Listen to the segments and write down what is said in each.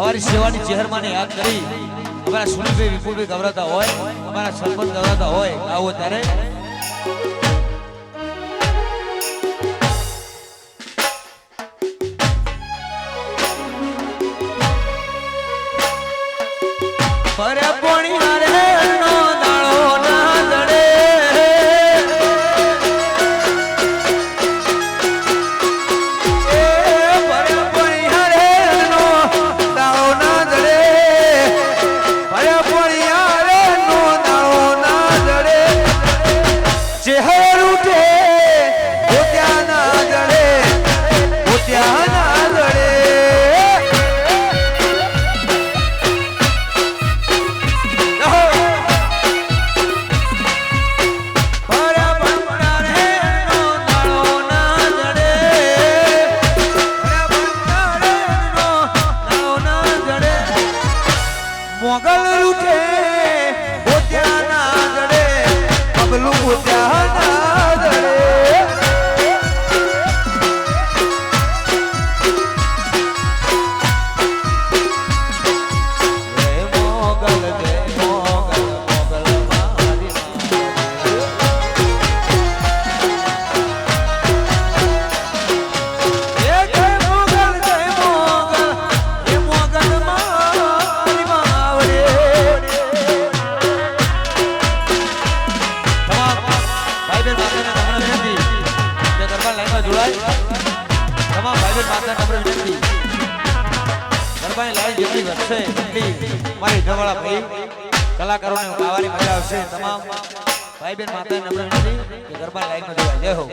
અમારી સેવાની ચહેરમાને યાદ કરી અમારા સુનિલભાઈ વિપુલભાઈ ગવરાતા હોય, અમારા સરપંચ ગવરાતા હોય, આવો ત્યારે. મોગલ રૂઠે પોત્યાના જડે પગલું પોત્યાના એવા ભાઈ. કલાકારોને ગાવાની મજા આવશે. તમામ ભાઈ બેન માતા નમ્ર નથી કે ગરબા લાઈનમાં જોવા જય હો.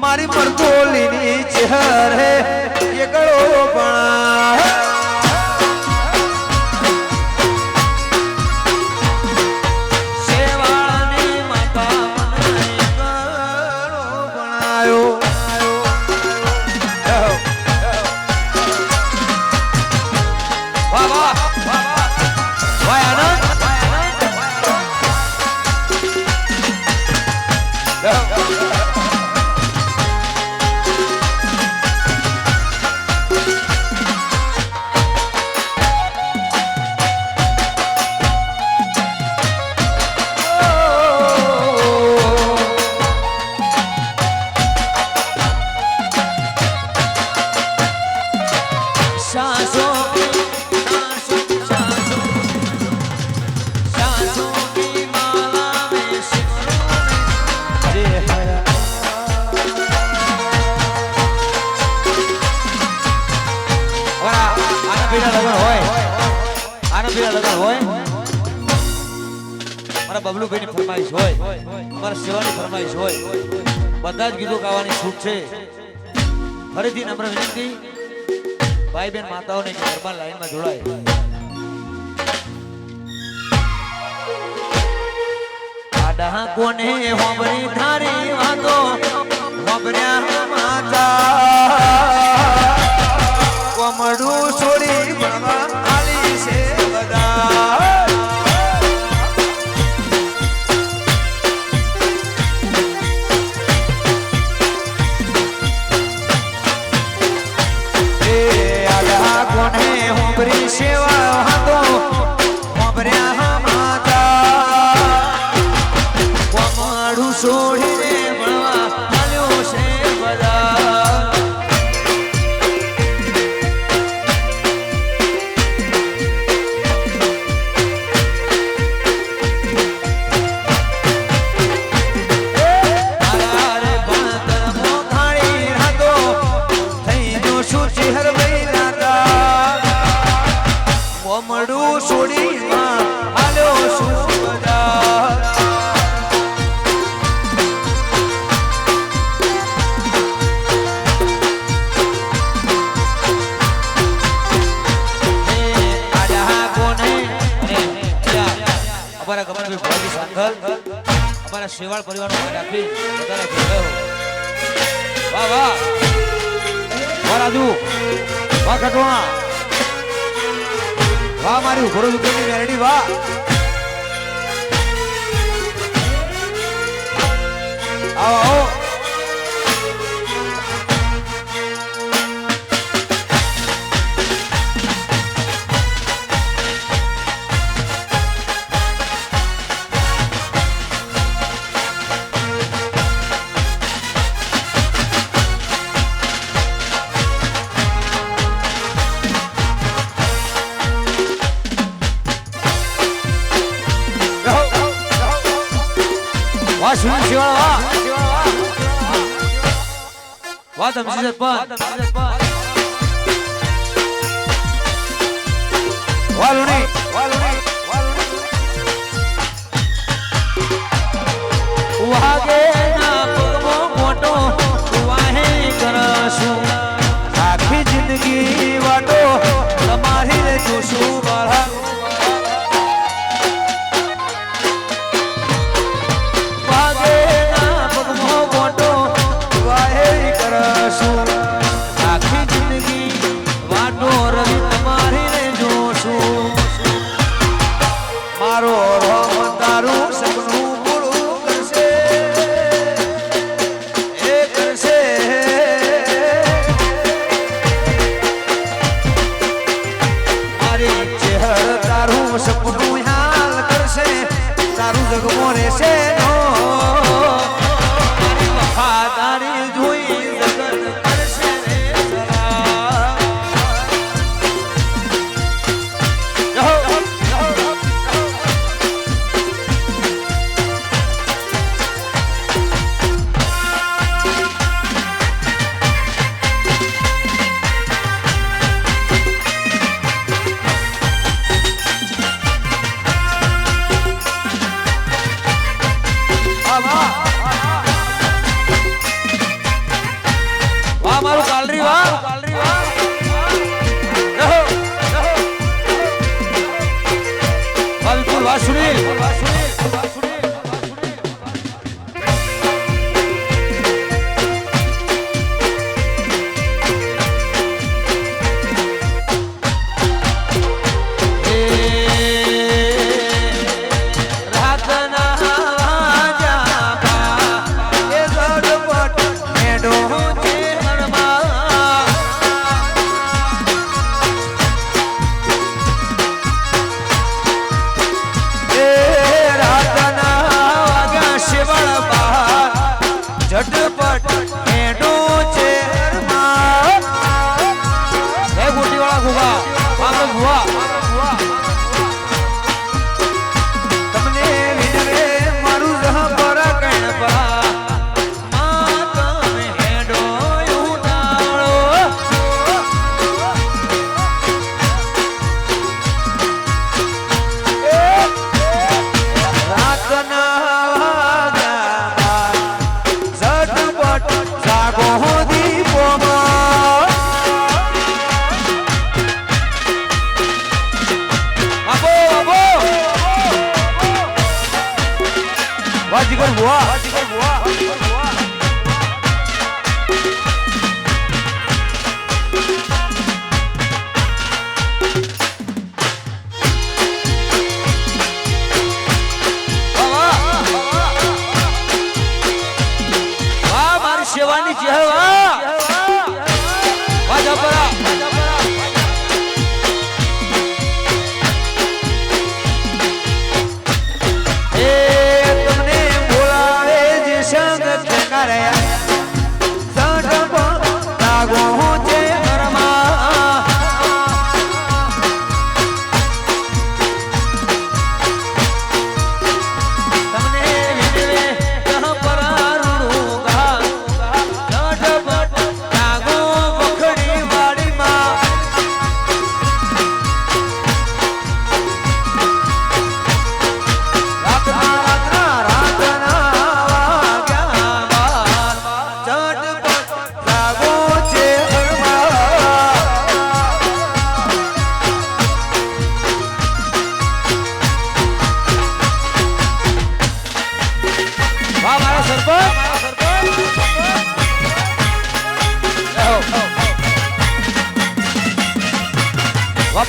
મારી મરતોલીની ચહેરે ગળો પણ લગન હોય. આનંદ પીડા લગન હોય. મારા બબલુભાઈ ની ફરમાઈશ હોય. મારા શિવાની ફરમાઈશ હોય. બધા જ ગીતો ગાવાની છૂટ છે. ફરીથી નમ્ર વિનંતી. ભાઈ બેન માતાઓને ગરબા લાઈનમાં જોડાય. આડા કોને હોબરી ધારી વાતો? હોંભર્યા શેવાળ પરિવારનો માન રાખી બધાને કહેવાયો વાહ વાહ. વાહ, રાજુ. વાહ ખટોણા વાહ, મારી ઉભરો દુકાનની મેરડી, વાહ. આવો આવો. વાહ તમે સરપંચ વાલુણી વાલુણી વાગે અમારું કાલરી વા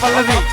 વાહ પલ્લવી